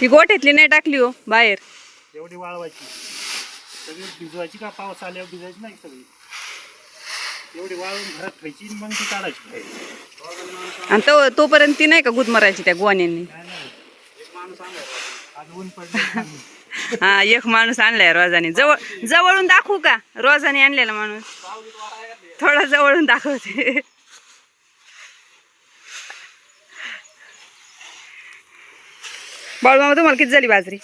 ही गोठ्यातली नाही टाकली हो बाहेर. एवढी वाळवायची. सगळी भिजवायची का? पाऊस आल्यावर भिजायची नाही सगळी. एवढी वाळवून घरात ठेवायची आणि मग ती काढायची. आणि तो तोपर्यंत ती नाही का गुद मारायची त्या गोण्यांनी हा एक माणूस आणलाय रोजाने. जवळ जवळून दाखवू का? रोजाने आणलेला माणूस. थोडा जवळून दाखवते. बाळमामा तुम्हाला किती झाली बाजरी?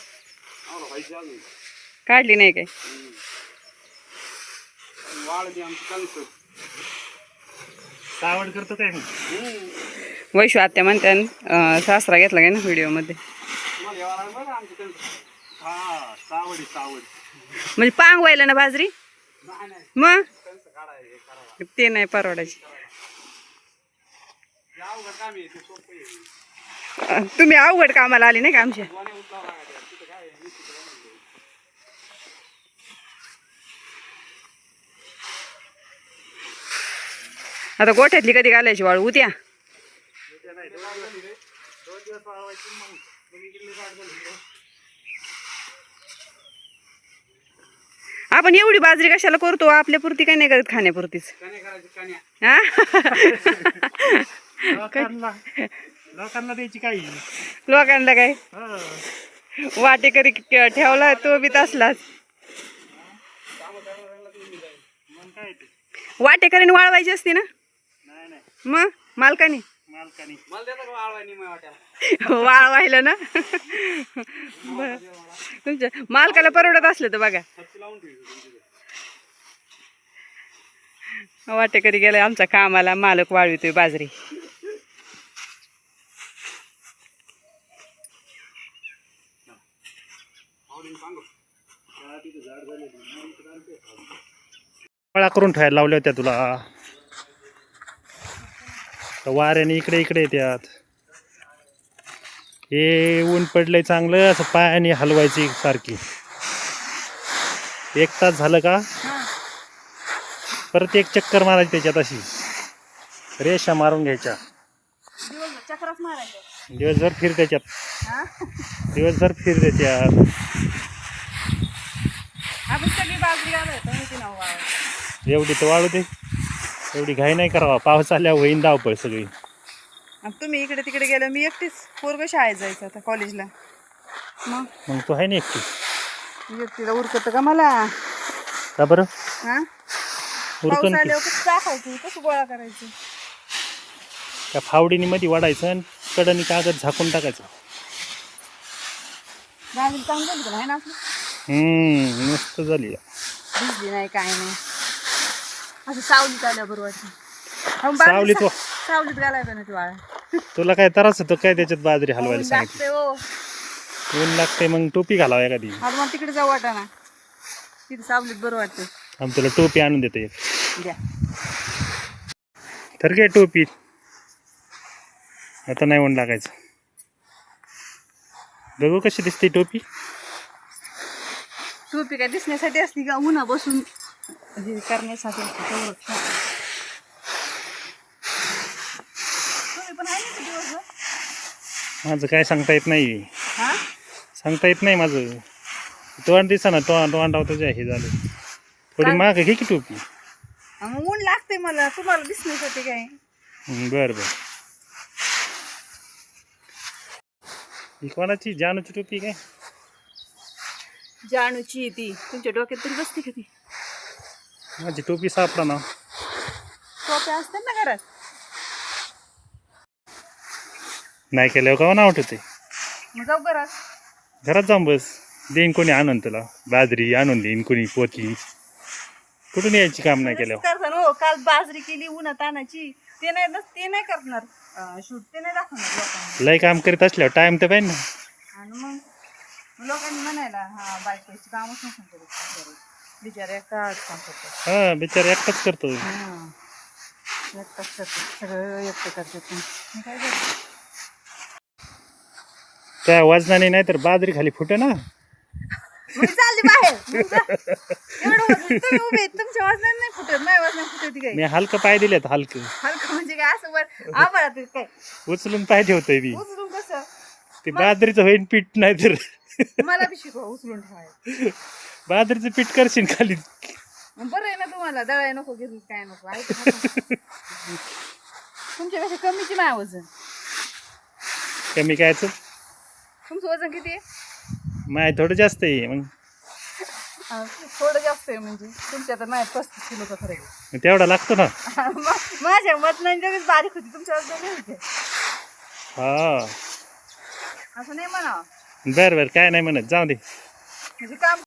काढली नाही काय? सावड करतो काय वैशू आत्या म्हणत्या सासरा घेतला काय ना व्हिडिओमध्ये? म्हणजे पांग व्हायला ना बाजरी? मग? ते नाही परवडायची. तुम्ही अवघड कामाला आले नाही का आमच्या आता गोठ्यातली कधी घालायची वाळू? उद्या? आपण एवढी बाजरी कशाला करतो? आपल्या पुरती काय नाही करत खाण्यापुरतीच. हा? लोकांना द्यायची काही. लोकांना काय? हा. वाटेकरी ठेवला तो बी तसलाच. मग काय ते? वाटेकरीने वाळवायची असती ना? नाही नाही. मग? मालकानी? मालकानी. वाळवायला ना? बरं. तुमच्या मालकाला परवडत असलं तर बघा. वाटेकरी गेलाय आमचा कामाला मालक वाळवितोय बाजरी. फळा करून ठेवायला लावल्या होत्या तुला. तर वाऱ्याने इकडे इकडे येतात हे ऊन पडलंय चांगलं असं पायाने हलवायची सारखी. एक तास झालं का? परत एक चक्कर मारायची त्याच्यात अशी. रेषा मारून घ्यायच्या. दिवसभर फिर त्याच्यात. दिवसभर फिर त्याच्यात. एवढी तर वाळू दे. एवढी घाई नाही करावा. पाऊस आल्या होईन धावपळ सगळी. आणि तुम्ही इकडे तिकडे गेलं मी एकटीच. पोरग शाळेत जायचं आता कॉलेजला मग? मग तो आहे ना एकटी? एकटीला उरकत का मला? का बरं? उरकून पाऊस आल्यावर कसं कसं गोळा करायचं? त्या फावडीनी मध्ये वाढायचं आणि कडनी कागद झाकून टाकायचं. चांगलं झालं का? नाही ना आपलं हम्म मस्त झाली. भिजली नाही काय नाही. असं सावलीत आल्या बरोबर. वाटतं सावलीत वा- सावलीत ना ती वाळा तुला काय त्रास होतो? काय त्याच्यात बाजरी हलवायला सांगितलं? लागते हो. ऊन लागते मग टोपी घालावा एखादी. आता मग तिकडे जाऊ वाटा ना तिथे सावलीत बरं वाटतं आम्ही तुला टोपी आणून देतो एक. द्या. तर घे टोपी. आता नाही ऊन लागायचं. बघू कशी दिसते टोपी. टोपी काय दिसण्यासाठी असती का? उन्हा बसून हे करण्यासाठी तुम्ही पण आहे ना माझं काय सांगता येत नाही. हा? सांगता येत नाही माझं. तोंड दिसा ना तो तोंडाव तुझ्या हे झालं. थोडी? माग घे की टोपी. हा, मग ऊन लागते मला. तुम्हाला दिसण्यासाठी काय हं, बरं बरं. ही कोणाची? जानूची टोपी काय? जानूची ती. तुमच्या डोक्यात तरी बसते का ती? माझी टोपी सापडा ना. टोप्या असतात ना घरात? नाही केल्यावर का नाव ठेवते. मग जाऊ घरात. घरात जाऊन बस. देईन कोणी आणून तुला. बाजरी आणून देईन कोणी पोती. कुठून यायची काम नाही केल्यावर? करता हो काल बाजरी केली उन्हा तानाची ते नाही नस- ते नाही करणार. शूट ते नाही दाखवणार लोकांना. लय काम करीत असल्यावर टाइम तर पाहिजे ना. आणि मग? मग लोकांनी म्हणायला हा बायकोची कामच नसून करत. बिचारे एकटाच काम करतो. हा बिचारा एकटाच करतो. हा. एकटाच करतो. सगळं एकटं काय करतो त्या वजनाने नाही तर बाजरी खाली फुटे ना. मग चालली बाहेर. मग जा. एवढं वजन. तुम्ही उभे आहेत, तुमच्या वजनाने नाही फुटत. माझ्या वजनाने फुटत काय मी हलकं पाय दिलेत हलकं. हलकं म्हणजे काय? असं वर आभाळात काय? उचलून पाय ठेवतोय मी. उचलून कसं? ते बाजरीचं होईन पीठ नाही तर मला बी शिकवा उचलून ठेवायला बाजरीचं पीठ करशील खाली. बरं आहे ना तुम्हाला दळाय नको घेऊन काय नको ऐकू नका. तुमच्यापेक्षा कमीची माय वजन. कमी कायचं तुमचं वजन किती आहे? माय थोडं जास्त आहे मग. थोडं जास्त आहे म्हणजे. तुमच्या तर नाही पस्तीस फरक आहे. तेवढा लागतो ना. मा- माझ्या वजनाने लगेच बारीक होती तुमच्या वजनाने होते. हा. असं नाही म्हणा बरं बरं काय नाही म्हणत जाऊ दे. म्हणजे काम